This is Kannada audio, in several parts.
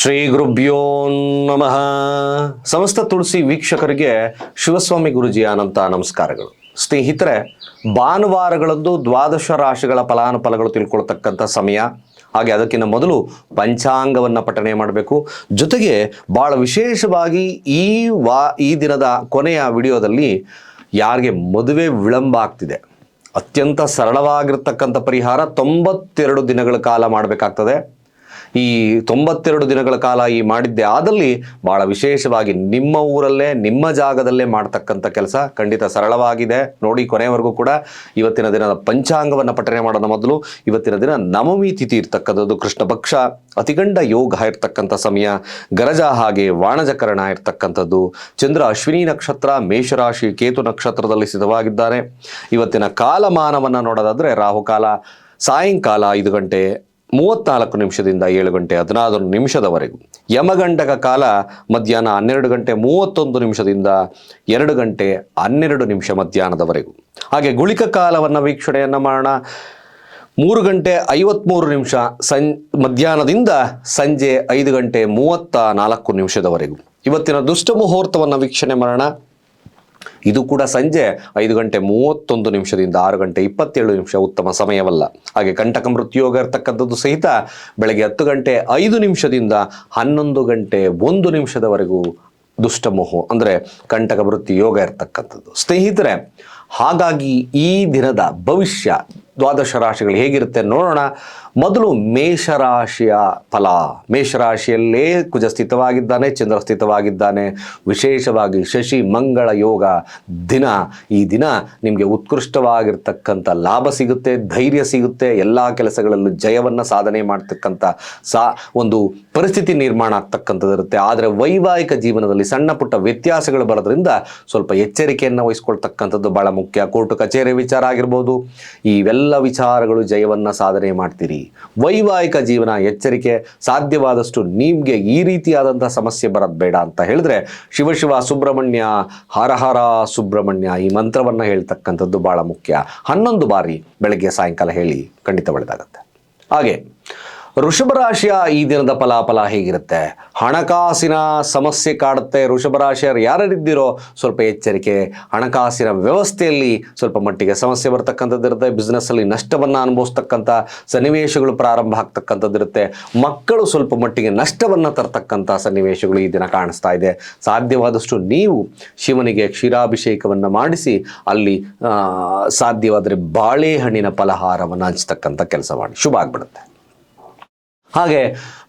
ಶ್ರೀ ಗುರುಭ್ಯೋ ನಮಃ. ಸಮಸ್ತ ತುಳಸಿ ವೀಕ್ಷಕರಿಗೆ ಶಿವಸ್ವಾಮಿ ಗುರುಜಿ ಅನಂತ ನಮಸ್ಕಾರಗಳು. ಸ್ನೇಹಿತರೆ ಭಾನುವಾರಗಳದ್ದು ದ್ವಾದಶ ರಾಶಿಗಳ ಫಲಾನುಫಲಗಳು ತಿಳ್ಕೊಳ್ತಕ್ಕಂಥ ಸಮಯ. ಹಾಗೆ ಅದಕ್ಕಿಂತ ಮೊದಲು ಪಂಚಾಂಗವನ್ನು ಪಠನೆ ಮಾಡಬೇಕು. ಜೊತೆಗೆ ಭಾಳ ವಿಶೇಷವಾಗಿ ಈ ವಾ, ಈ ದಿನದ ಕೊನೆಯ ವಿಡಿಯೋದಲ್ಲಿ ಯಾರಿಗೆ ಮದುವೆ ವಿಳಂಬ ಆಗ್ತಿದೆ. ಅತ್ಯಂತ ಸರಳವಾಗಿರ್ತಕ್ಕಂಥ ಪರಿಹಾರ ತೊಂಬತ್ತೆರಡು ದಿನಗಳ ಕಾಲ ಮಾಡಬೇಕಾಗ್ತದೆ. ಈ ತೊಂಬತ್ತೆರಡು ದಿನಗಳ ಕಾಲ ಈ ಮಾಡಿದ್ದೆ. ಆದಲ್ಲಿ ಬಹಳ ವಿಶೇಷವಾಗಿ ನಿಮ್ಮ ಊರಲ್ಲೇ, ನಿಮ್ಮ ಜಾಗದಲ್ಲೇ ಮಾಡ್ತಕ್ಕಂಥ ಕೆಲಸ ಖಂಡಿತ ಸರಳವಾಗಿದೆ. ನೋಡಿ ಕೊನೆಯವರೆಗೂ ಕೂಡ ಇವತ್ತಿನ ದಿನದ ಪಂಚಾಂಗವನ್ನು ಪಠನೆ ಮಾಡೋಣ ಮೊದಲು. ಇವತ್ತಿನ ದಿನ ನವಮಿ ತಿಥಿ ಇರ್ತಕ್ಕಂಥದ್ದು ಕೃಷ್ಣ ಪಕ್ಷ. ಅತಿಗಂಡ ಯೋಗ ಇರ್ತಕ್ಕಂಥ ಸಮಯ. ಗರಜ ಹಾಗೆ ವಾಣಜಕರಣ ಇರ್ತಕ್ಕಂಥದ್ದು. ಚಂದ್ರ ಅಶ್ವಿನಿ ನಕ್ಷತ್ರ, ಮೇಷರಾಶಿ ಕೇತು ನಕ್ಷತ್ರದಲ್ಲಿ ಸಿದ್ಧವಾಗಿದ್ದಾರೆ. ಇವತ್ತಿನ ಕಾಲಮಾನವನ್ನು ನೋಡೋದಾದರೆ ರಾಹುಕಾಲ, ಸಾಯಂಕಾಲ ಐದು ಗಂಟೆ. ಮೂವತ್ನಾಲ್ಕು ನಿಮಿಷದಿಂದ ಏಳು ಗಂಟೆ ಹದಿನಾರು ನಿಮಿಷದವರೆಗೂ ಯಮಗಂಡಕ ಕಾಲ ಮಧ್ಯಾಹ್ನ ಹನ್ನೆರಡು ಗಂಟೆ ಮೂವತ್ತೊಂದು ನಿಮಿಷದಿಂದ ಎರಡು ಗಂಟೆ ಹನ್ನೆರಡು ನಿಮಿಷ ಮಧ್ಯಾಹ್ನದವರೆಗೂ. ಹಾಗೆ ಗುಳಿಕ ಕಾಲವನ್ನು ವೀಕ್ಷಣೆಯನ್ನು ಮಾಡೋಣ. ಮೂರು ಗಂಟೆ ಐವತ್ತ್ಮೂರು ನಿಮಿಷ ಸಂ, ಮಧ್ಯಾಹ್ನದಿಂದ ಸಂಜೆ ಐದು ಗಂಟೆ ಮೂವತ್ತ ನಾಲ್ಕು ನಿಮಿಷದವರೆಗೂ. ಇವತ್ತಿನ ದುಷ್ಟ ಮುಹೂರ್ತವನ್ನು ವೀಕ್ಷಣೆ ಮಾಡೋಣ. ಇದು ಕೂಡ ಸಂಜೆ ಐದು ಗಂಟೆ ಮೂವತ್ತೊಂದು ನಿಮಿಷದಿಂದ ಆರು ಗಂಟೆ ಇಪ್ಪತ್ತೇಳು ನಿಮಿಷ ಉತ್ತಮ ಸಮಯವಲ್ಲ. ಹಾಗೆ ಕಂಟಕ ಮೃತ್ಯುಯೋಗ ಇರ್ತಕ್ಕಂಥದ್ದು ಸಹಿತ ಬೆಳಗ್ಗೆ ಹತ್ತು ಗಂಟೆ ಐದು ನಿಮಿಷದಿಂದ ಹನ್ನೊಂದು ಗಂಟೆ ಒಂದು ನಿಮಿಷದವರೆಗೂ ದುಷ್ಟಮೋಹ ಅಂದರೆ ಕಂಟಕ ವೃತ್ತಿ ಯೋಗ ಇರ್ತಕ್ಕಂಥದ್ದು. ಸ್ನೇಹಿತರೆ, ಹಾಗಾಗಿ ಈ ದಿನದ ಭವಿಷ್ಯ ದ್ವಾದಶ ರಾಶಿಗಳು ಹೇಗಿರುತ್ತೆ ನೋಡೋಣ. ಮೊದಲು ಮೇಷರಾಶಿಯ ಫಲ. ಮೇಷರಾಶಿಯಲ್ಲೇ ಕುಜ ಸ್ಥಿತವಾಗಿದ್ದಾನೆ ಚಂದ್ರ ಸ್ಥಿತವಾಗಿದ್ದಾನೆ ವಿಶೇಷವಾಗಿ ಶಶಿ, ಮಂಗಳ, ಯೋಗ ದಿನ. ಈ ದಿನ ನಿಮಗೆ ಉತ್ಕೃಷ್ಟವಾಗಿರ್ತಕ್ಕಂಥ ಲಾಭ ಸಿಗುತ್ತೆ, ಧೈರ್ಯ ಸಿಗುತ್ತೆ, ಎಲ್ಲ ಕೆಲಸಗಳಲ್ಲೂ ಜಯವನ್ನು ಸಾಧನೆ ಮಾಡ್ತಕ್ಕಂಥ ಸಾ ಒಂದು ಪರಿಸ್ಥಿತಿ ನಿರ್ಮಾಣ ಆಗ್ತಕ್ಕಂಥದ್ದಿರುತ್ತೆ ಆದರೆ ವೈವಾಹಿಕ ಜೀವನದಲ್ಲಿ ಸಣ್ಣ ಪುಟ್ಟ ವ್ಯತ್ಯಾಸಗಳು ಬರೋದ್ರಿಂದ ಸ್ವಲ್ಪ ಎಚ್ಚರಿಕೆಯನ್ನು ವಹಿಸ್ಕೊಳ್ತಕ್ಕಂಥದ್ದು ಬಹಳ ಮುಖ್ಯ. ಕೋರ್ಟ್ ಕಚೇರಿ ವಿಚಾರ ಆಗಿರ್ಬೋದು. ಇವೆಲ್ಲ ವಿಚಾರಗಳು ಜಯವನ್ನು ಸಾಧನೆ ಮಾಡ್ತೀರಿ. ವೈವಾಹಿಕ ಜೀವನ ಎಚ್ಚರಿಕೆ ಸಾಧ್ಯವಾದಷ್ಟು ನಿಮಗೆ ಈ ರೀತಿಯಾದಂಥ ಸಮಸ್ಯೆ ಬರೋದು ಬೇಡ ಅಂತ ಹೇಳಿದ್ರೆ ಶಿವಶಿವ ಸುಬ್ರಹ್ಮಣ್ಯ ಹರ ಹರ ಸುಬ್ರಹ್ಮಣ್ಯ ಈ ಮಂತ್ರವನ್ನು ಹೇಳ್ತಕ್ಕಂಥದ್ದು ಭಾಳ ಮುಖ್ಯ. ಹನ್ನೊಂದು ಬಾರಿ ಬೆಳಗ್ಗೆ ಸಾಯಂಕಾಲ ಹೇಳಿ ಖಂಡಿತ ಒಳ್ಳೆದಾಗತ್ತೆ. ಹಾಗೆ ರಾಶಿಯ ಈ ದಿನದ ಫಲಾಫಲ ಹೇಗಿರುತ್ತೆ? ಹಣಕಾಸಿನ ಸಮಸ್ಯೆ ಕಾಡುತ್ತೆ. ರಾಶಿಯರು ಯಾರ್ಯಾರಿದ್ದೀರೋ ಸ್ವಲ್ಪ ಎಚ್ಚರಿಕೆ, ಹಣಕಾಸಿನ ವ್ಯವಸ್ಥೆಯಲ್ಲಿ ಸ್ವಲ್ಪ ಮಟ್ಟಿಗೆ ಸಮಸ್ಯೆ ಬರ್ತಕ್ಕಂಥದ್ದು ಇರುತ್ತೆ. ಬಿಸ್ನೆಸ್ಸಲ್ಲಿ ನಷ್ಟವನ್ನು ಅನುಭವಿಸ್ತಕ್ಕಂಥ ಸನ್ನಿವೇಶಗಳು ಪ್ರಾರಂಭ ಆಗ್ತಕ್ಕಂಥದ್ದಿರುತ್ತೆ ಮಕ್ಕಳು ಸ್ವಲ್ಪ ಮಟ್ಟಿಗೆ ನಷ್ಟವನ್ನು ತರ್ತಕ್ಕಂಥ ಸನ್ನಿವೇಶಗಳು ಈ ದಿನ ಕಾಣಿಸ್ತಾ ಇದೆ. ಸಾಧ್ಯವಾದಷ್ಟು ನೀವು ಶಿವನಿಗೆ ಕ್ಷೀರಾಭಿಷೇಕವನ್ನು ಮಾಡಿಸಿ, ಅಲ್ಲಿ ಸಾಧ್ಯವಾದರೆ ಬಾಳೆಹಣ್ಣಿನ ಫಲಹಾರವನ್ನು ಹಂಚ್ತಕ್ಕಂಥ ಕೆಲಸ ಮಾಡಿ. ಶುಭ ಆಗ್ಬಿಡುತ್ತೆ. ಹಾಗೆ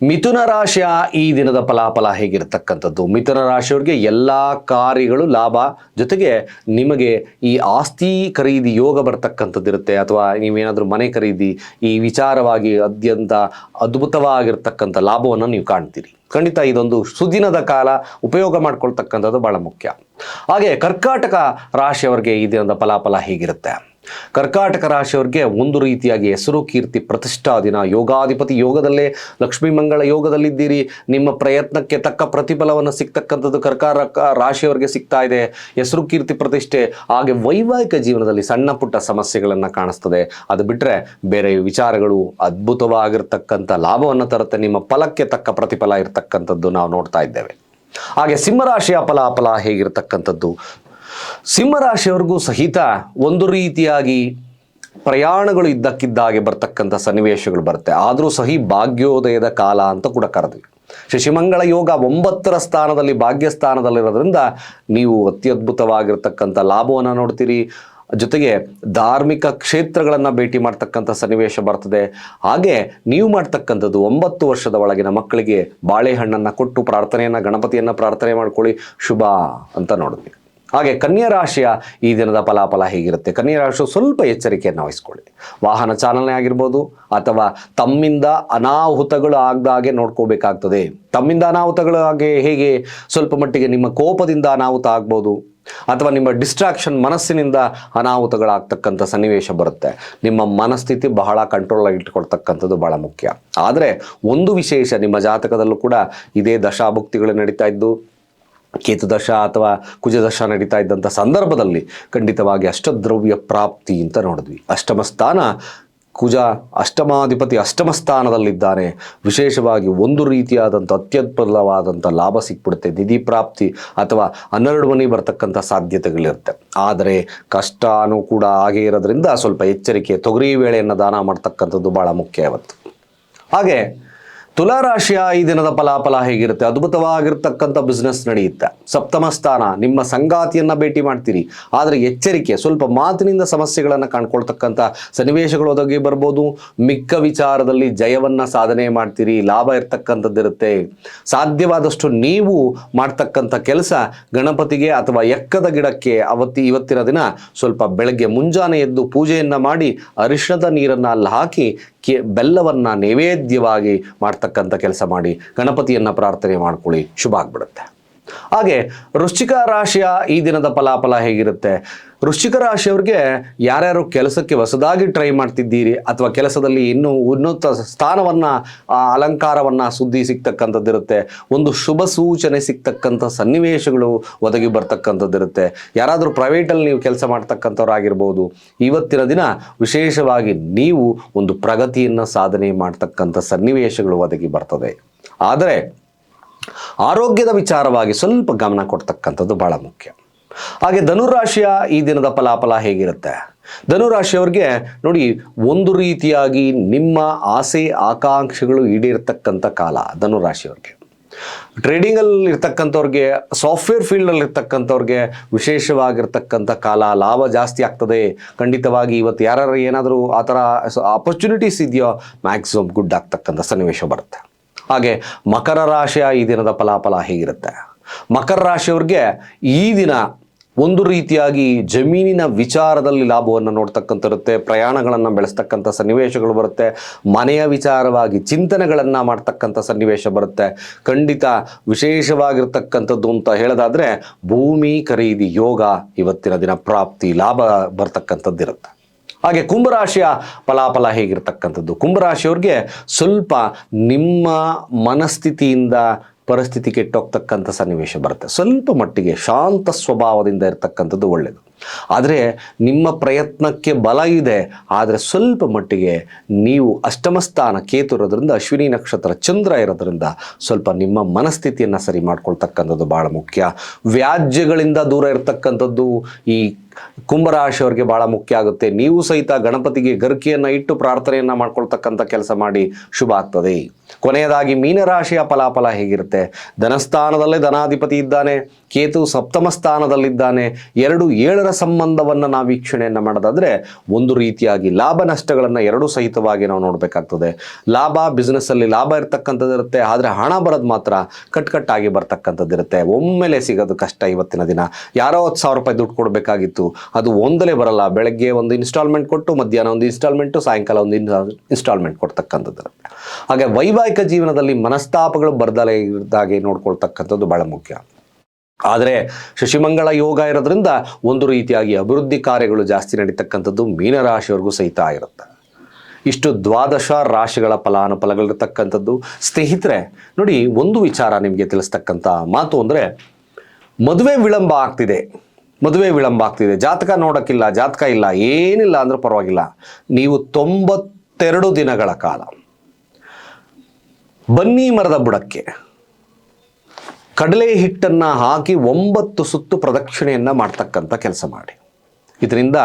ಮಿಥುನ ರಾಶಿಯ ಈ ದಿನದ ಫಲಾಫಲ ಹೇಗಿರತಕ್ಕಂಥದ್ದು? ಮಿಥುನ ರಾಶಿಯವರಿಗೆ ಎಲ್ಲ ಕಾರ್ಯಗಳು ಲಾಭ ಜೊತೆಗೆ ನಿಮಗೆ ಈ ಆಸ್ತಿ ಖರೀದಿ ಯೋಗ ಬರ್ತಕ್ಕಂಥದ್ದು ಇರುತ್ತೆ. ಅಥವಾ ನೀವೇನಾದರೂ ಮನೆ ಖರೀದಿ, ಈ ವಿಚಾರವಾಗಿ ಅತ್ಯಂತ ಅದ್ಭುತವಾಗಿರ್ತಕ್ಕಂಥ ಲಾಭವನ್ನು ನೀವು ಕಾಣ್ತೀರಿ. ಖಂಡಿತ ಇದೊಂದು ಸುದಿನದ ಕಾಲ ಉಪಯೋಗ ಮಾಡ್ಕೊಳ್ತಕ್ಕಂಥದ್ದು ಬಹಳ ಮುಖ್ಯ. ಹಾಗೆ ಕರ್ಕಾಟಕ ರಾಶಿಯವರಿಗೆ ಈ ದಿನದ ಫಲಾಫಲ ಹೇಗಿರುತ್ತೆ? ಕರ್ಕಾಟಕ ರಾಶಿಯವ್ರಿಗೆ ಒಂದು ರೀತಿಯಾಗಿ ಹೆಸರು, ಕೀರ್ತಿ, ಪ್ರತಿಷ್ಠಾ ದಿನ. ಯೋಗಾಧಿಪತಿ ಯೋಗದಲ್ಲೇ, ಲಕ್ಷ್ಮೀ ಮಂಗಳ ಯೋಗದಲ್ಲಿದ್ದೀರಿ. ನಿಮ್ಮ ಪ್ರಯತ್ನಕ್ಕೆ ತಕ್ಕ ಪ್ರತಿಫಲವನ್ನು ಸಿಗ್ತಕ್ಕಂಥದ್ದು ಕರ್ಕಾಟಕ ರಾಶಿಯವರಿಗೆ ಸಿಗ್ತಾ ಇದೆ. ಹೆಸರು, ಕೀರ್ತಿ, ಪ್ರತಿಷ್ಠೆ ಹಾಗೆ ವೈವಾಹಿಕ ಜೀವನದಲ್ಲಿ ಸಣ್ಣ ಪುಟ್ಟ ಸಮಸ್ಯೆಗಳನ್ನು ಕಾಣಿಸ್ತದೆ. ಅದು ಬಿಟ್ಟರೆ ಬೇರೆ ವಿಚಾರಗಳು ಅದ್ಭುತವಾಗಿರ್ತಕ್ಕಂಥ ಲಾಭವನ್ನು ತರುತ್ತೆ. ನಿಮ್ಮ ಫಲಕ್ಕೆ ತಕ್ಕ ಪ್ರತಿಫಲ ಇರತಕ್ಕಂಥದ್ದು ನಾವು ನೋಡ್ತಾ ಇದ್ದೇವೆ. ಹಾಗೆ ಸಿಂಹರಾಶಿಯ ಫಲಾಫಲ ಹೇಗಿರ್ತಕ್ಕಂಥದ್ದು? ಸಿಂಹರಾಶಿಯವರಿಗೂ ಸಹಿತ ಒಂದು ರೀತಿಯಾಗಿ ಪ್ರಯಾಣಗಳು ಇದ್ದಕ್ಕಿದ್ದಾಗೆ ಬರ್ತಕ್ಕಂಥ ಸನ್ನಿವೇಶಗಳು ಬರುತ್ತೆ. ಆದರೂ ಸಹಿ ಭಾಗ್ಯೋದಯದ ಕಾಲ ಅಂತ ಕೂಡ ಕರೆದ್ವಿ. ಶಶಿಮಂಗಳ ಯೋಗ ಒಂಬತ್ತರ ಸ್ಥಾನದಲ್ಲಿ ಭಾಗ್ಯ ಸ್ಥಾನದಲ್ಲಿರೋದ್ರಿಂದ ನೀವು ಅತ್ಯದ್ಭುತವಾಗಿರ್ತಕ್ಕಂಥ ಲಾಭವನ್ನು ನೋಡ್ತೀರಿ. ಜೊತೆಗೆ ಧಾರ್ಮಿಕ ಕ್ಷೇತ್ರಗಳನ್ನು ಭೇಟಿ ಮಾಡ್ತಕ್ಕಂಥ ಸನ್ನಿವೇಶ ಬರ್ತದೆ. ಹಾಗೆ ನೀವು ಮಾಡ್ತಕ್ಕಂಥದ್ದು ಒಂಬತ್ತು ವರ್ಷದ ಒಳಗಿನ ಮಕ್ಕಳಿಗೆ ಬಾಳೆಹಣ್ಣನ್ನು ಕೊಟ್ಟು ಪ್ರಾರ್ಥನೆಯನ್ನು, ಗಣಪತಿಯನ್ನು ಪ್ರಾರ್ಥನೆ ಮಾಡ್ಕೊಳ್ಳಿ. ಶುಭ ಅಂತ ನೋಡಿದ್ವಿ. ಹಾಗೆ ಕನ್ಯಾ ರಾಶಿಯ ಈ ದಿನದ ಫಲಾಫಲ ಹೇಗಿರುತ್ತೆ? ಕನ್ಯಾ ಸ್ವಲ್ಪ ಎಚ್ಚರಿಕೆಯನ್ನು ವಹಿಸ್ಕೊಳ್ಳಿ. ವಾಹನ ಚಾಲನೆ ಆಗಿರ್ಬೋದು ಅಥವಾ ತಮ್ಮಿಂದ ಅನಾಹುತಗಳು ಆಗದಾಗೆ ನೋಡ್ಕೋಬೇಕಾಗ್ತದೆ. ತಮ್ಮಿಂದ ಅನಾಹುತಗಳು ಹಾಗೆ ಹೇಗೆ ಸ್ವಲ್ಪ ಮಟ್ಟಿಗೆ ನಿಮ್ಮ ಕೋಪದಿಂದ ಅನಾಹುತ ಆಗ್ಬೋದು ಅಥವಾ ನಿಮ್ಮ ಡಿಸ್ಟ್ರಾಕ್ಷನ್ ಮನಸ್ಸಿನಿಂದ ಅನಾಹುತಗಳಾಗ್ತಕ್ಕಂಥ ಸನ್ನಿವೇಶ ಬರುತ್ತೆ. ನಿಮ್ಮ ಮನಸ್ಥಿತಿ ಬಹಳ ಕಂಟ್ರೋಲ್ ಇಟ್ಕೊಳ್ತಕ್ಕಂಥದ್ದು ಬಹಳ ಮುಖ್ಯ. ಆದರೆ ಒಂದು ವಿಶೇಷ ನಿಮ್ಮ ಜಾತಕದಲ್ಲೂ ಕೂಡ ಇದೇ ದಶಾಭುಕ್ತಿಗಳು ನಡೀತಾ ಇದ್ದು ಕೇತುದಶ ಅಥವಾ ಕುಜದಶ ನಡೀತಾ ಇದ್ದಂಥ ಸಂದರ್ಭದಲ್ಲಿ ಖಂಡಿತವಾಗಿ ಅಷ್ಟದ್ರವ್ಯ ಪ್ರಾಪ್ತಿ ಅಂತ ನೋಡಿದ್ವಿ. ಅಷ್ಟಮ ಸ್ಥಾನ, ಕುಜ ಅಷ್ಟಮಾಧಿಪತಿ ಅಷ್ಟಮ ಸ್ಥಾನದಲ್ಲಿದ್ದಾನೆ. ವಿಶೇಷವಾಗಿ ಒಂದು ರೀತಿಯಾದಂಥ ಅತ್ಯದ್ಭುತವಾದಂಥ ಲಾಭ ಸಿಕ್ಬಿಡುತ್ತೆ. ನಿಧಿ ಪ್ರಾಪ್ತಿ ಅಥವಾ ಹನ್ನೆರಡು ಮನೆ ಬರ್ತಕ್ಕಂಥ ಸಾಧ್ಯತೆಗಳಿರುತ್ತೆ. ಆದರೆ ಕಷ್ಟನೂ ಕೂಡ ಹಾಗೆ ಇರೋದ್ರಿಂದ ಸ್ವಲ್ಪ ಎಚ್ಚರಿಕೆ, ತೊಗರಿ ವೇಳೆಯನ್ನು ದಾನ ಮಾಡ್ತಕ್ಕಂಥದ್ದು ಭಾಳ ಮುಖ್ಯ ಇವತ್ತು ಹಾಗೆ ತುಲಾರಾಶಿಯ ಈ ದಿನದ ಫಲಾಫಲ ಹೇಗಿರುತ್ತೆ? ಅದ್ಭುತವಾಗಿರ್ತಕ್ಕಂಥ ಬಿಸ್ನೆಸ್ ನಡೆಯುತ್ತೆ. ಸಪ್ತಮ ಸ್ಥಾನ, ನಿಮ್ಮ ಸಂಗಾತಿಯನ್ನ ಭೇಟಿ ಮಾಡ್ತೀರಿ. ಆದರೆ ಎಚ್ಚರಿಕೆ, ಸ್ವಲ್ಪ ಮಾತಿನಿಂದ ಸಮಸ್ಯೆಗಳನ್ನು ಕಾಣ್ಕೊಳ್ತಕ್ಕಂಥ ಸನ್ನಿವೇಶಗಳು ಒದಗಿ ಬರ್ಬೋದು. ಮಿಕ್ಕ ವಿಚಾರದಲ್ಲಿ ಜಯವನ್ನ ಸಾಧನೆ ಮಾಡ್ತೀರಿ, ಲಾಭ ಇರ್ತಕ್ಕಂಥದ್ದಿರುತ್ತೆ. ಸಾಧ್ಯವಾದಷ್ಟು ನೀವು ಮಾಡ್ತಕ್ಕಂಥ ಕೆಲಸ ಗಣಪತಿಗೆ ಅಥವಾ ಎಕ್ಕದ ಗಿಡಕ್ಕೆ ಅವತ್ತಿ ಇವತ್ತಿನ ದಿನ ಸ್ವಲ್ಪ ಬೆಳಗ್ಗೆ ಮುಂಜಾನೆ ಎದ್ದು ಪೂಜೆಯನ್ನ ಮಾಡಿ ಅರಿಶಿಣದ ನೀರನ್ನ ಅಲ್ಲಿ ಹಾಕಿ ಬೆಲ್ಲವನ್ನು ನೈವೇದ್ಯವಾಗಿ ಮಾಡ್ತಕ್ಕಂಥ ಕೆಲಸ ಮಾಡಿ ಗಣಪತಿಯನ್ನು ಪ್ರಾರ್ಥನೆ ಮಾಡ್ಕೊಳ್ಳಿ. ಶುಭ ಆಗ್ಬಿಡುತ್ತೆ. ಹಾಗೆ ವೃಶ್ಚಿಕ ರಾಶಿಯ ಈ ದಿನದ ಫಲಾಫಲ ಹೇಗಿರುತ್ತೆ? ವೃಶ್ಚಿಕ ರಾಶಿಯವ್ರಿಗೆ ಯಾರ್ಯಾರು ಕೆಲಸಕ್ಕೆ ಹೊಸದಾಗಿ ಟ್ರೈ ಮಾಡ್ತಿದ್ದೀರಿ ಅಥವಾ ಕೆಲಸದಲ್ಲಿ ಇನ್ನೂ ಉನ್ನತ ಸ್ಥಾನವನ್ನು ಅಲಂಕಾರವನ್ನು ಸುದ್ದಿ ಸಿಗ್ತಕ್ಕಂಥದ್ದಿರುತ್ತೆ, ಒಂದು ಶುಭ ಸೂಚನೆ ಸಿಗ್ತಕ್ಕಂಥ ಸನ್ನಿವೇಶಗಳು ಒದಗಿ ಬರ್ತಕ್ಕಂಥದ್ದಿರುತ್ತೆ, ಯಾರಾದರೂ ಪ್ರೈವೇಟಲ್ಲಿ ನೀವು ಕೆಲಸ ಮಾಡ್ತಕ್ಕಂಥವ್ರಾಗಿರ್ಬೋದು, ಇವತ್ತಿನ ದಿನ ವಿಶೇಷವಾಗಿ ನೀವು ಒಂದು ಪ್ರಗತಿಯನ್ನು ಸಾಧನೆ ಮಾಡ್ತಕ್ಕಂಥ ಸನ್ನಿವೇಶಗಳು ಒದಗಿ ಬರ್ತದೆ. ಆದರೆ ಆರೋಗ್ಯದ ವಿಚಾರವಾಗಿ ಸ್ವಲ್ಪ ಗಮನ ಕೊಡ್ತಕ್ಕಂಥದ್ದು ಬಹಳ ಮುಖ್ಯ. ಹಾಗೆ ಧನುರಾಶಿಯ ಈ ದಿನದ ಫಲಾಫಲ ಹೇಗಿರುತ್ತೆ? ಧನುರಾಶಿಯವ್ರಿಗೆ ನೋಡಿ, ಒಂದು ರೀತಿಯಾಗಿ ನಿಮ್ಮ ಆಸೆ, ಆಕಾಂಕ್ಷೆಗಳು ಈಡೇರ್ತಕ್ಕಂಥ ಕಾಲ ಧನುರಾಶಿಯವ್ರಿಗೆ. ಟ್ರೇಡಿಂಗಲ್ಲಿ ಇರ್ತಕ್ಕಂಥವ್ರಿಗೆ ಸಾಫ್ಟ್ವೇರ್ ಫೀಲ್ಡಲ್ಲಿ ಇರ್ತಕ್ಕಂಥವ್ರಿಗೆ ವಿಶೇಷವಾಗಿರ್ತಕ್ಕಂಥ ಕಾಲ ಲಾಭ ಜಾಸ್ತಿ ಆಗ್ತದೆ. ಖಂಡಿತವಾಗಿ ಇವತ್ತು ಯಾರು ಏನಾದರೂ ಆ ಥರ ಆಪರ್ಚುನಿಟೀಸ್ ಇದೆಯೋ ಮ್ಯಾಕ್ಸಿಮಮ್ ಗುಡ್ ಆಗ್ತಕ್ಕಂಥ ಸನ್ನಿವೇಶ ಬರುತ್ತೆ. ಹಾಗೆ ಮಕರ ರಾಶಿಯ ಈ ದಿನದ ಫಲಾಫಲ ಹೇಗಿರುತ್ತೆ? ಮಕರ ರಾಶಿಯವ್ರಿಗೆ ಈ ದಿನ ಒಂದು ರೀತಿಯಾಗಿ ಜಮೀನಿನ ವಿಚಾರದಲ್ಲಿ ಲಾಭವನ್ನು ನೋಡ್ತಕ್ಕಂಥರುತ್ತೆ, ಪ್ರಯಾಣಗಳನ್ನು ಬೆಳೆಸ್ತಕ್ಕಂಥ ಸನ್ನಿವೇಶಗಳು ಬರುತ್ತೆ, ಮನೆಯ ವಿಚಾರವಾಗಿ ಚಿಂತನೆಗಳನ್ನು ಮಾಡ್ತಕ್ಕಂಥ ಸನ್ನಿವೇಶ ಬರುತ್ತೆ. ಖಂಡಿತ ವಿಶೇಷವಾಗಿರ್ತಕ್ಕಂಥದ್ದು ಅಂತ ಹೇಳೋದಾದರೆ ಭೂಮಿ ಖರೀದಿ ಯೋಗ ಇವತ್ತಿನ ದಿನ ಪ್ರಾಪ್ತಿ ಲಾಭ ಬರ್ತಕ್ಕಂಥದ್ದಿರುತ್ತೆ. ಹಾಗೆ ಕುಂಭರಾಶಿಯ ಫಲಾಫಲ ಹೇಗಿರ್ತಕ್ಕಂಥದ್ದು? ಕುಂಭರಾಶಿಯವ್ರಿಗೆ ಸ್ವಲ್ಪ ನಿಮ್ಮ ಮನಸ್ಥಿತಿಯಿಂದ ಪರಿಸ್ಥಿತಿ ಕೆಟ್ಟೋಗ್ತಕ್ಕಂಥ ಸನ್ನಿವೇಶ ಬರುತ್ತೆ. ಸ್ವಲ್ಪ ಮಟ್ಟಿಗೆ ಶಾಂತ ಸ್ವಭಾವದಿಂದ ಇರತಕ್ಕಂಥದ್ದು ಒಳ್ಳೆಯದು ಆದರೆ ನಿಮ್ಮ ಪ್ರಯತ್ನಕ್ಕೆ ಬಲ ಇದೆ. ಆದರೆ ಸ್ವಲ್ಪ ಮಟ್ಟಿಗೆ ನೀವು ಅಷ್ಟಮ ಸ್ಥಾನ ಕೇತು ಇರೋದ್ರಿಂದ, ಅಶ್ವಿನಿ ನಕ್ಷತ್ರ ಚಂದ್ರ ಇರೋದ್ರಿಂದ ಸ್ವಲ್ಪ ನಿಮ್ಮ ಮನಸ್ಥಿತಿಯನ್ನು ಸರಿ ಮಾಡ್ಕೊಳ್ತಕ್ಕಂಥದ್ದು ಭಾಳ ಮುಖ್ಯ. ವ್ಯಾಜ್ಯಗಳಿಂದ ದೂರ ಇರತಕ್ಕಂಥದ್ದು ಈ ಕುಂಭರಾಶಿಯವರಿಗೆ ಬಹಳ ಮುಖ್ಯ ಆಗುತ್ತೆ. ನೀವು ಸಹಿತ ಗಣಪತಿಗೆ ಗರ್ಕಿಯನ್ನು ಇಟ್ಟು ಪ್ರಾರ್ಥನೆಯನ್ನ ಮಾಡ್ಕೊಳ್ತಕ್ಕಂಥ ಕೆಲಸ ಮಾಡಿ ಶುಭ ಆಗ್ತದೆ. ಕೊನೆಯದಾಗಿ ಮೀನರಾಶಿಯ ಫಲಾಫಲ ಹೇಗಿರುತ್ತೆ? ಧನಸ್ಥಾನದಲ್ಲೇ ಧನಾಧಿಪತಿ ಇದ್ದಾನೆ. ಕೇತು ಸಪ್ತಮ ಸ್ಥಾನದಲ್ಲಿದ್ದಾನೆ. ಎರಡು ಏಳರ ಸಂಬಂಧವನ್ನು ನಾವು ವೀಕ್ಷಣೆಯನ್ನು ಮಾಡೋದಾದರೆ ಒಂದು ರೀತಿಯಾಗಿ ಲಾಭ ನಷ್ಟಗಳನ್ನು ಎರಡೂ ಸಹಿತವಾಗಿ ನಾವು ನೋಡಬೇಕಾಗ್ತದೆ. ಲಾಭ ಬಿಸ್ನೆಸ್ಸಲ್ಲಿ ಲಾಭ ಇರ್ತಕ್ಕಂಥದ್ದು ಇರುತ್ತೆ. ಆದರೆ ಹಣ ಬರೋದು ಮಾತ್ರ ಕಟ್ಕಟ್ಟಾಗಿ ಬರ್ತಕ್ಕಂಥದ್ದು ಇರುತ್ತೆ. ಒಮ್ಮೆಲೆ ಸಿಗೋದು ಕಷ್ಟ ಇವತ್ತಿನ ದಿನ. ಯಾರೋ ಹತ್ತು ಸಾವಿರ ರೂಪಾಯಿ ದುಡ್ಡು ಕೊಡಬೇಕಾಗಿತ್ತು. ಅದು ಒಂದಲೇ ಬರಲ್ಲ. ಬೆಳಗ್ಗೆ ಒಂದು ಇನ್ಸ್ಟಾಲ್ಮೆಂಟ್ ಕೊಟ್ಟು, ಮಧ್ಯಾಹ್ನ ಒಂದು ಇನ್ಸ್ಟಾಲ್ಮೆಂಟು ಸಾಯಂಕಾಲ ಒಂದು ಇನ್ಸ್ಟಾಲ್ಮೆಂಟ್ ಕೊಡ್ತಕ್ಕಂಥದ್ದು. ಹಾಗೆ ವೈವಾಹಿಕ ಜೀವನದಲ್ಲಿ ಮನಸ್ತಾಪಗಳು ಬರದಲೇ ಇದ್ದಾಗೆ ನೋಡ್ಕೊಳ್ತಕ್ಕಂಥದ್ದು ಬಹಳ ಮುಖ್ಯ. ಆದರೆ ಶಶಿಮಂಗಳ ಯೋಗ ಇರೋದ್ರಿಂದ ಒಂದು ರೀತಿಯಾಗಿ ಅಭಿವೃದ್ಧಿ ಕಾರ್ಯಗಳು ಜಾಸ್ತಿ ನಡೀತಕ್ಕಂಥದ್ದು ಮೀನರಾಶಿಯವರೆಗೂ ಸಹಿತ ಆಗಿರುತ್ತೆ ಇಷ್ಟು ದ್ವಾದಶ ರಾಶಿಗಳ ಫಲಾನುಫಲಗಳಿರ್ತಕ್ಕಂಥದ್ದು. ಸ್ನೇಹಿತರೆ, ನೋಡಿ ಒಂದು ವಿಚಾರ ನಿಮಗೆ ತಿಳಿಸ್ತಕ್ಕಂಥ ಮಾತು ಅಂದರೆ ಮದುವೆ ವಿಳಂಬ ಆಗ್ತಿದೆ. ಮದುವೆ ವಿಳಂಬ ಆಗ್ತಿದೆ. ಜಾತಕ ನೋಡೋಕ್ಕಿಲ್ಲ, ಜಾತಕ ಇಲ್ಲ, ಏನಿಲ್ಲ ಅಂದ್ರೆ ಪರವಾಗಿಲ್ಲ. ನೀವು ತೊಂಬತ್ತೆರಡು ದಿನಗಳ ಕಾಲ ಬನ್ನಿ ಮರದ ಬುಡಕ್ಕೆ. ಕಡಲೆ ಹಿಟ್ಟನ್ನು ಹಾಕಿ ಒಂಬತ್ತು ಸುತ್ತು ಪ್ರದಕ್ಷಿಣೆಯನ್ನು ಮಾಡ್ತಕ್ಕಂಥ ಕೆಲಸ ಮಾಡಿ. ಇದರಿಂದ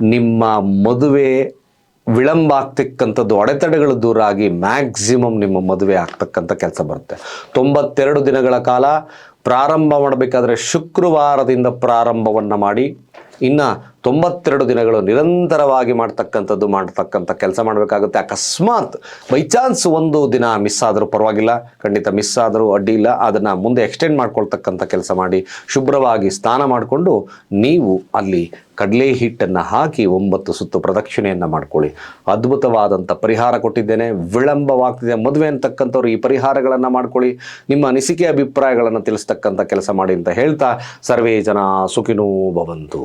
ನಿಮ್ಮ ಮದುವೆ ವಿಳಂಬ ಆಗ್ತಕ್ಕಂಥದ್ದು ಅಡೆತಡೆಗಳು ದೂರ ಆಗಿ ಮ್ಯಾಕ್ಸಿಮಮ್ ನಿಮ್ಮ ಮದುವೆ ಆಗ್ತಕ್ಕಂಥ ಕೆಲಸ ಬರುತ್ತೆ. ತೊಂಬತ್ತೆರಡು ದಿನಗಳ ಕಾಲ ಪ್ರಾರಂಭ ಮಾಡಬೇಕಾದ್ರೆ ಶುಕ್ರವಾರದಿಂದ ಪ್ರಾರಂಭವನ್ನು ಮಾಡಿ, ಇನ್ನು ತೊಂಬತ್ತೆರಡು ದಿನಗಳು ನಿರಂತರವಾಗಿ ಮಾಡ್ತಕ್ಕಂಥದ್ದು, ಮಾಡ್ತಕ್ಕಂಥ ಕೆಲಸ ಮಾಡಬೇಕಾಗುತ್ತೆ. ಅಕಸ್ಮಾತ್ ಬೈ ಚಾನ್ಸ್ ಒಂದು ದಿನ ಮಿಸ್ ಆದರೂ ಪರವಾಗಿಲ್ಲ. ಖಂಡಿತ ಮಿಸ್ ಆದರೂ ಅಡ್ಡಿ ಇಲ್ಲ. ಅದನ್ನು ಮುಂದೆ ಎಕ್ಸ್ಟೆಂಡ್ ಮಾಡ್ಕೊಳ್ತಕ್ಕಂಥ ಕೆಲಸ ಮಾಡಿ, ಶುಭ್ರವಾಗಿ ಸ್ನಾನ ಮಾಡಿಕೊಂಡು ನೀವು ಅಲ್ಲಿ ಕಡಲೆ ಹಿಟ್ಟನ್ನು ಹಾಕಿ ಒಂಬತ್ತು ಸುತ್ತು ಪ್ರದಕ್ಷಿಣೆಯನ್ನು ಮಾಡ್ಕೊಳ್ಳಿ. ಅದ್ಭುತವಾದಂಥ ಪರಿಹಾರ ಕೊಟ್ಟಿದ್ದೇನೆ. ವಿಳಂಬವಾಗ್ತಿದೆ. ಮದುವೆ ಅಂತಕ್ಕಂಥವ್ರು ಈ ಪರಿಹಾರಗಳನ್ನು ಮಾಡ್ಕೊಳ್ಳಿ. ನಿಮ್ಮ ಅನಿಸಿಕೆ ಅಭಿಪ್ರಾಯಗಳನ್ನು ತಿಳಿಸ್ತಕ್ಕಂಥ ಕೆಲಸ ಮಾಡಿ ಅಂತ ಹೇಳ್ತಾ ಸರ್ವೇ ಜನ ಸುಖಿನೋ ಭವಂತು.